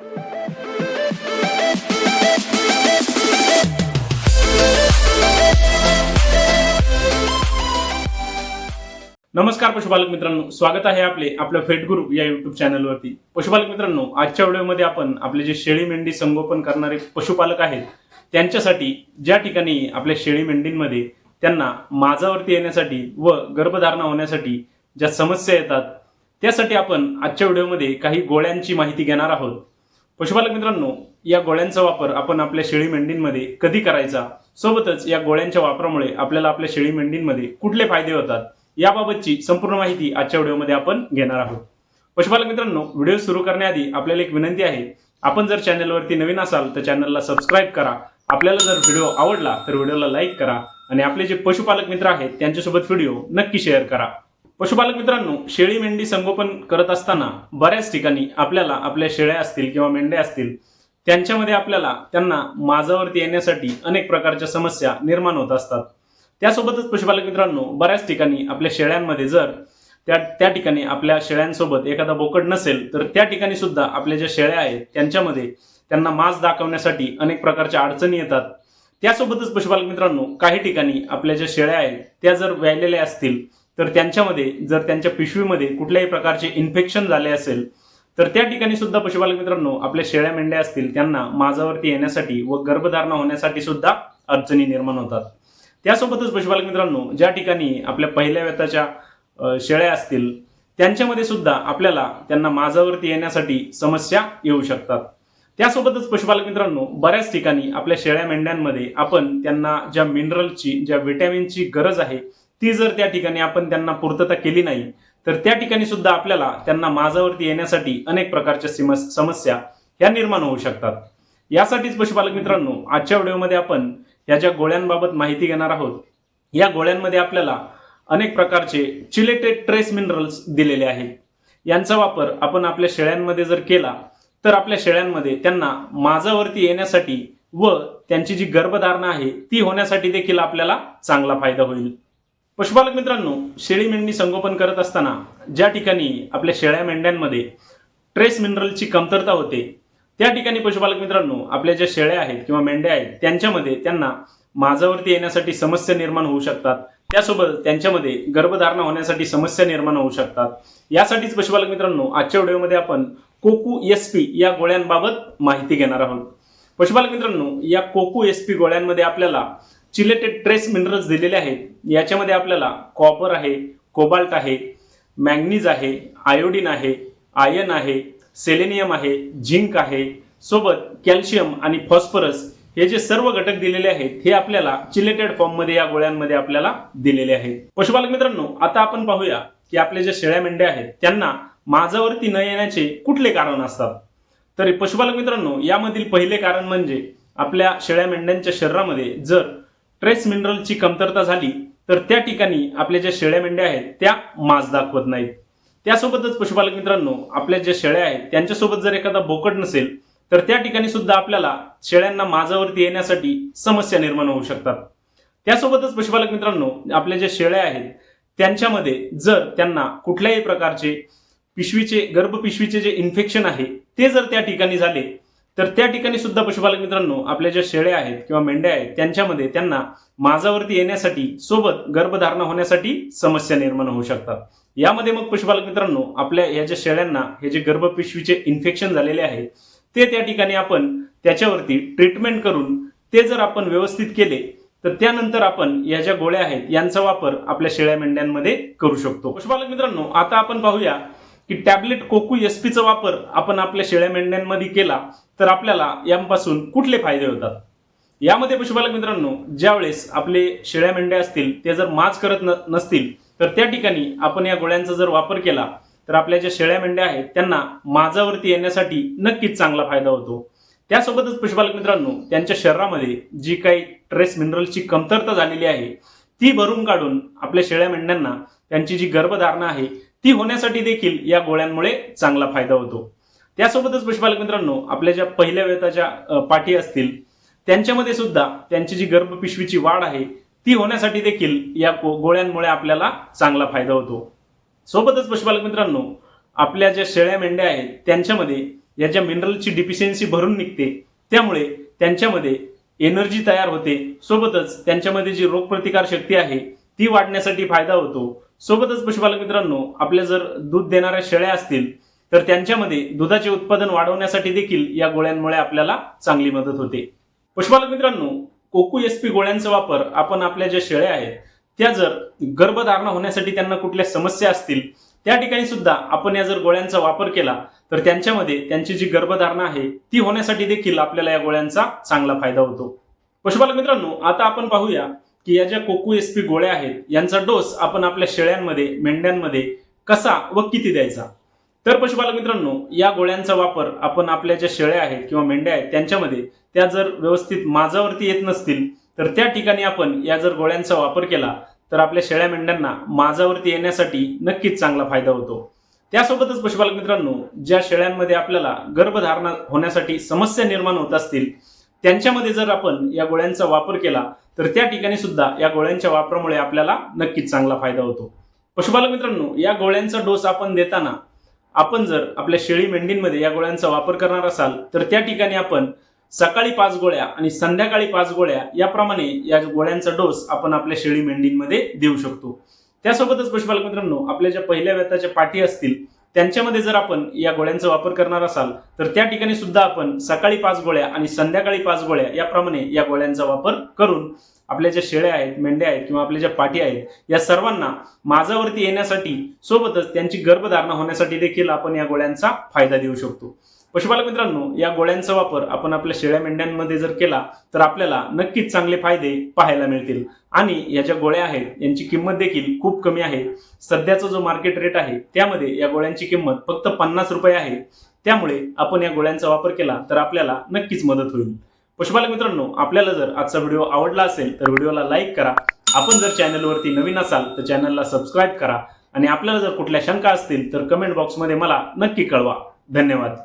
नमस्कार पशुपालक मित्रांनो स्वागत आहे आपले आपल्या फेट गुरु या युट्यूब चॅनलवरती पशुपालक मित्रांनो आजच्या व्हिडिओमध्ये आपण आपले जे शेळी मेंढी संगोपन करणारे पशुपालक आहेत त्यांच्यासाठी ज्या ठिकाणी आपल्या शेळी मेंढींमध्ये त्यांना माझावरती येण्यासाठी व गर्भधारणा होण्यासाठी ज्या समस्या येतात त्यासाठी आपण आजच्या व्हिडिओमध्ये काही गोळ्यांची माहिती घेणार आहोत. पशुपालक मित्रांनो या गोळ्यांचा वापर आपण आपल्या शेळी मेंढींमध्ये कधी करायचा? सोबतच या गोळ्यांच्या वापरामुळे आपल्याला आपल्या शेळी मेंढींमध्ये कुठले फायदे होतात? याबाबतची संपूर्ण माहिती आजच्या व्हिडिओमध्ये आपण घेणार आहोत. पशुपालक मित्रांनो व्हिडिओ सुरू करण्याआधी आपल्याला एक विनंती आहे. आपण जर चॅनलवरती नवीन असाल तर चॅनलला सबस्क्राईब करा. आपल्याला जर व्हिडिओ आवडला तर व्हिडिओला लाईक करा. आणि आपले जे पशुपालक मित्र आहेत त्यांच्यासोबत व्हिडिओ नक्की शेअर करा. पशुपालक मित्रांनो शेळी मेंढी संगोपन करत असताना बऱ्याच ठिकाणी आपल्याला आपल्या शेळ्या असतील किंवा मेंढ्या असतील त्यांच्यामध्ये आपल्याला त्यांना माझावरती येण्यासाठी अनेक प्रकारच्या समस्या निर्माण होत असतात. त्यासोबतच पशुपालक मित्रांनो बऱ्याच ठिकाणी आपल्या शेळ्यांमध्ये जर त्या त्या ठिकाणी आपल्या शेळ्यांसोबत एखादा बोकड नसेल तर त्या ठिकाणी सुद्धा आपल्या ज्या शेळ्या आहेत त्यांच्यामध्ये त्यांना मांस दाखवण्यासाठी अनेक प्रकारच्या अडचणी येतात. त्यासोबतच पशुपालक मित्रांनो काही ठिकाणी आपल्या ज्या शेळ्या आहेत त्या जर व्यायलेल्या असतील तर त्यांच्यामध्ये जर त्यांच्या पिशवीमध्ये कुठल्याही प्रकारचे इन्फेक्शन झाले असेल तर त्या ठिकाणी सुद्धा पशुपालक मित्रांनो आपल्या शेळ्या मेंढ्या असतील त्यांना माझावरती येण्यासाठी व गर्भधारणा होण्यासाठी सुद्धा अडचणी निर्माण होतात. त्यासोबतच पशुपालक मित्रांनो ज्या ठिकाणी आपल्या पहिल्या व्यताच्या शेळ्या असतील त्यांच्यामध्ये सुद्धा आपल्याला त्यांना माझावरती येण्यासाठी समस्या येऊ शकतात. त्यासोबतच पशुपालक मित्रांनो बऱ्याच ठिकाणी आपल्या शेळ्या मेंढ्यांमध्ये आपण त्यांना ज्या मिनरलची ज्या व्हिटॅमिनची गरज आहे ती जर त्या ठिकाणी आपण त्यांना पूर्तता केली नाही तर त्या ठिकाणी सुद्धा आपल्याला त्यांना माझावरती येण्यासाठी अनेक प्रकारच्या समस्या ह्या निर्माण होऊ शकतात. यासाठीच पशुपालक मित्रांनो आजच्या व्हिडिओमध्ये आपण या ज्या गोळ्यांबाबत माहिती घेणार आहोत या गोळ्यांमध्ये आपल्याला अनेक प्रकारचे चिलेटेड ट्रेस मिनरल्स दिलेले आहेत. यांचा वापर आपण आपल्या शेळ्यांमध्ये जर केला तर आपल्या शेळ्यांमध्ये त्यांना माझावरती येण्यासाठी व त्यांची जी गर्भधारणा आहे ती होण्यासाठी देखील आपल्याला चांगला फायदा होईल. पशुपालक मित्रांनो शेळी मेंढी संगोपन करत असताना ज्या ठिकाणी आपल्या शेळ्या मेंढ्यांमध्ये ट्रेस मिनरलची कमतरता होते त्या ठिकाणी पशुपालक मित्रांनो आपल्या ज्या शेळ्या आहेत किंवा मेंढ्या आहेत त्यांच्यामध्ये त्यांना माझावरती येण्यासाठी समस्या निर्माण होऊ शकतात. त्यासोबत त्यांच्यामध्ये गर्भधारणा होण्यासाठी समस्या निर्माण होऊ शकतात. यासाठीच पशुपालक मित्रांनो आजच्या व्हिडिओमध्ये आपण कोकू एस पी या गोळ्यांबाबत माहिती घेणार आहोत. पशुपालक मित्रांनो या कोकू एस पी गोळ्यांमध्ये आपल्याला चिलेटेड ट्रेस मिनरल्स दिलेले आहेत. याच्यामध्ये आपल्याला कॉपर आहे कोबाल्ट आहे मॅग्नीज आहे आयोडीन आहे आयन आहे सेलेनियम आहे झिंक आहे. सोबत कॅल्शियम आणि फॉस्फरस हे जे सर्व घटक दिलेले आहेत हे आपल्याला चिलेटेड फॉर्ममध्ये या गोळ्यांमध्ये आपल्याला दिलेले आहेत. पशुपालक मित्रांनो आता आपण पाहूया की आपल्या ज्या शेळ्या मेंढ्या आहेत त्यांना माझावरती न येण्याचे कुठले कारण असतात? तर पशुपालक मित्रांनो यामधील पहिले कारण म्हणजे आपल्या शेळ्या मेंढ्यांच्या शरीरामध्ये जर ट्रेस मिनरलची कमतरता झाली तर त्या ठिकाणी आपल्या ज्या शेळ्या मेंढ्या आहेत त्या मास दाखवत नाहीत. त्यासोबतच पशुपालक मित्रांनो आपल्या ज्या शेळ्या आहेत त्यांच्यासोबत जर एखादा बोकड नसेल तर त्या ठिकाणी सुद्धा आपल्याला शेळ्यांना माझावरती येण्यासाठी समस्या निर्माण होऊ शकतात. त्यासोबतच पशुपालक मित्रांनो आपल्या ज्या शेळ्या आहेत त्यांच्यामध्ये जर त्यांना कुठल्याही प्रकारचे पिशवीचे गर्भपिशवीचे जे इन्फेक्शन आहे ते जर त्या ठिकाणी झाले तर त्या ठिकाणी सुद्धा पशुपालक मित्रांनो आपल्या ज्या शेळ्या आहेत किंवा मेंढ्या आहेत त्यांच्यामध्ये त्यांना माझावरती येण्यासाठी सोबत गर्भधारणा होण्यासाठी समस्या निर्माण होऊ शकतात. यामध्ये मग पशुपालक मित्रांनो आपल्या या ज्या शेळ्यांना हे जे गर्भपिशवीचे इन्फेक्शन झालेले आहे ते त्या ठिकाणी आपण त्याच्यावरती ट्रीटमेंट करून ते जर आपण व्यवस्थित केले तर त्यानंतर आपण या ज्या गोळ्या आहेत यांचा वापर आपल्या शेळ्या मेंढ्यांमध्ये करू शकतो. पशुपालक मित्रांनो आता आपण पाहूया की टॅबलेट कोकू एस पीचा वापर आपण आपल्या शेळ्या मेंढ्यांमध्ये केला तर आपल्याला यापासून कुठले फायदे होतात? यामध्ये पशुपालक मित्रांनो ज्यावेळेस आपले शेळ्या मेंढ्या असतील ते जर माज करत न- नसतील तर त्या ठिकाणी आपण या गोळ्यांचा जर वापर केला तर आपल्या ज्या शेळ्या मेंढ्या आहेत त्यांना माजावरती येण्यासाठी नक्कीच चांगला फायदा होतो. त्यासोबतच पशुपालक मित्रांनो त्यांच्या शरीरामध्ये जी काही ट्रेस मिनरलची कमतरता झालेली आहे ती भरून काढून आपल्या शेळ्या मेंढ्यांना त्यांची जी गर्भधारणा आहे ती होण्यासाठी देखील या गोळ्यांमुळे चांगला फायदा होतो. त्यासोबतच पशुपालक मित्रांनो आपल्या ज्या पहिल्या वेताच्या पाठी असतील त्यांच्यामध्ये सुद्धा त्यांची जी गर्भपिशवीची वाढ आहे ती होण्यासाठी देखील या गोळ्यांमुळे आपल्याला चांगला फायदा होतो. सोबतच पशुपालक मित्रांनो आपल्या ज्या शेळ्या मेंढ्या आहेत त्यांच्यामध्ये या ज्या मिनरलची डिफिशियन्सी भरून निघते त्यामुळे त्यांच्यामध्ये एनर्जी तयार होते. सोबतच त्यांच्यामध्ये जी रोगप्रतिकार शक्ती आहे ती वाढण्यासाठी फायदा होतो. सोबतच पशुपालक मित्रांनो आपल्या जर दूध देणाऱ्या शेळ्या असतील तर त्यांच्यामध्ये दुधाचे उत्पादन वाढवण्यासाठी देखील या गोळ्यांमुळे आपल्याला चांगली मदत होते. पशुपालक मित्रांनो कोकू एस पी गोळ्यांचा वापर आपण आपल्या ज्या शेळ्या आहेत त्या जर गर्भधारणा होण्यासाठी त्यांना कुठल्या समस्या असतील त्या ठिकाणी सुद्धा आपण या जर गोळ्यांचा वापर केला तर त्यांच्यामध्ये त्यांची जी गर्भधारणा आहे ती होण्यासाठी देखील आपल्याला या गोळ्यांचा चांगला फायदा होतो. पशुपालक मित्रांनो आता आपण पाहूया की या ज्या कोकू एस पी गोळ्या आहेत यांचा डोस आपण आपल्या शेळ्यांमध्ये मेंढ्यांमध्ये कसा व किती द्यायचा? तर पशुपालक मित्रांनो या गोळ्यांचा वापर आपण आपल्या ज्या शेळ्या आहेत किंवा मेंढ्या आहेत त्यांच्यामध्ये त्या जर व्यवस्थित माझावरती येत नसतील तर त्या ठिकाणी आपण या जर गोळ्यांचा वापर केला तर आपल्या शेळ्या मेंढ्यांना माझावरती येण्यासाठी नक्कीच चांगला फायदा होतो. त्यासोबतच पशुपालक मित्रांनो ज्या शेळ्यांमध्ये आपल्याला गर्भधारणा होण्यासाठी समस्या निर्माण होत असतील त्यांच्यामध्ये जर आपण या गोळ्यांचा वापर केला तर त्या ठिकाणी सुद्धा या गोळ्यांच्या वापरामुळे आपल्याला नक्कीच चांगला फायदा होतो. पशुपालक मित्रांनो या गोळ्यांचा डोस आपण देताना आपण जर आपल्या शेळी मेंढींमध्ये या गोळ्यांचा वापर करणार असाल तर त्या ठिकाणी आपण सकाळी पाच गोळ्या आणि संध्याकाळी पाच गोळ्या याप्रमाणे या गोळ्यांचा डोस आपण आपल्या शेळी मेंढींमध्ये देऊ शकतो. त्यासोबतच पशुपालक मित्रांनो आपल्या ज्या पहिल्या व्यताच्या पाठी असतील त्यांच्यामध्ये जर आपण या गोळ्यांचा वापर करणार असाल तर त्या ठिकाणी सुद्धा आपण सकाळी पाच गोळ्या आणि संध्याकाळी पाच गोळ्या याप्रमाणे या गोळ्यांचा वापर करून आपल्या ज्या शेळ्या आहेत मेंढ्या आहेत किंवा आपल्या ज्या पाठी आहेत या सर्वांना माझावरती येण्यासाठी सोबतच त्यांची गर्भधारणा होण्यासाठी देखील आपण या गोळ्यांचा फायदा देऊ शकतो. पशुपालक मित्रांनो या गोळ्यांचा वापर आपण आपल्या शेळ्या मेंढ्यांमध्ये जर केला तर आपल्याला नक्कीच चांगले फायदे पाहायला मिळतील. आणि या ज्या गोळ्या आहेत यांची किंमत देखील खूप कमी आहे. सध्याचा जो मार्केट रेट आहे त्यामध्ये या गोळ्यांची किंमत फक्त पन्नास रुपये आहे. त्यामुळे आपण या गोळ्यांचा वापर केला तर आपल्याला नक्कीच मदत होईल. पशुपालक मित्रांनो आपल्याला जर आजचा व्हिडिओ आवडला असेल तर व्हिडिओला लाईक करा. आपण जर चॅनलवरती नवीन असाल तर चॅनलला सबस्क्राईब करा. आणि आपल्याला जर कुठल्या शंका असतील तर कमेंट बॉक्समध्ये मला नक्की कळवा. धन्यवाद.